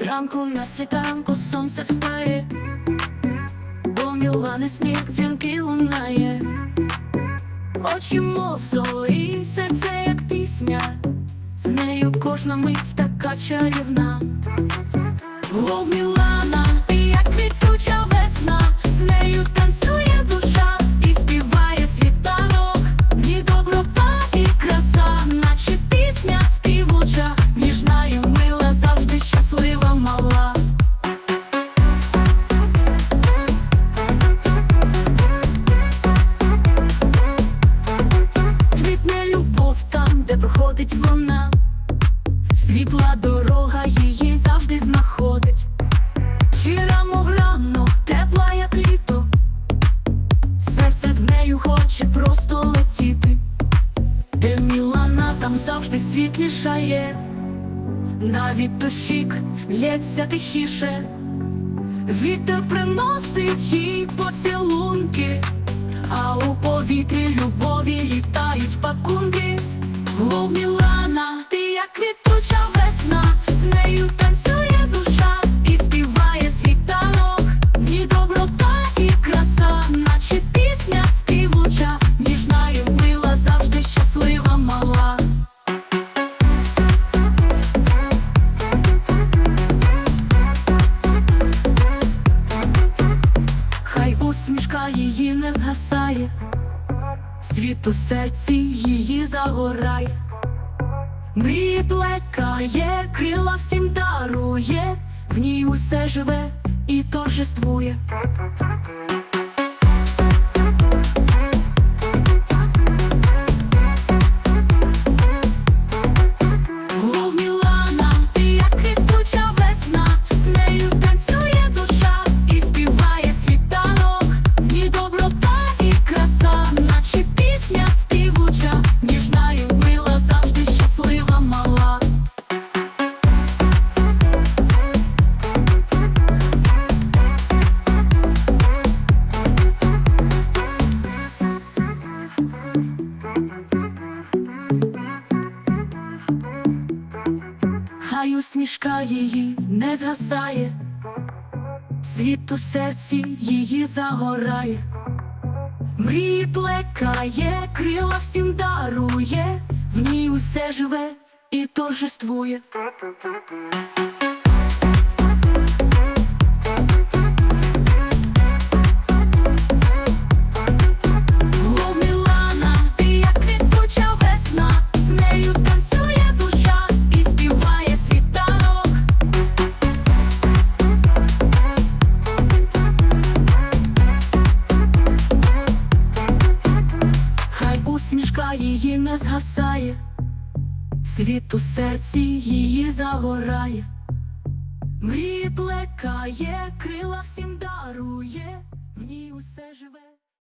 Зранку на світанку сонце встає, бо Мілани сміх дзвінки лунає, очі мов зорі, серце як пісня, з нею кожна мить така чарівна. Лов Мілана, Світла дорога її завжди знаходить. Щира, мов ранок, тепла, як літо. Серце з нею хоче просто летіти. Де Мілана там завжди світлішає. Навіть дощик лється тихіше. Вітер приносить їй поцілунки, а у повітрі любові літають пакунки. Лов Мілана, усмішка її не згасає, світ у серці її загорає, мрії плекає, крила всім дарує, в ній усе живе і торжествує. Хай усмішка її не згасає, світ у серці її загорає, мрії плекає, крила всім дарує, в ній усе живе і торжествує. Її не згасає, світ у серці її загорає, мрії плекає, крила всім дарує, в ній усе живе.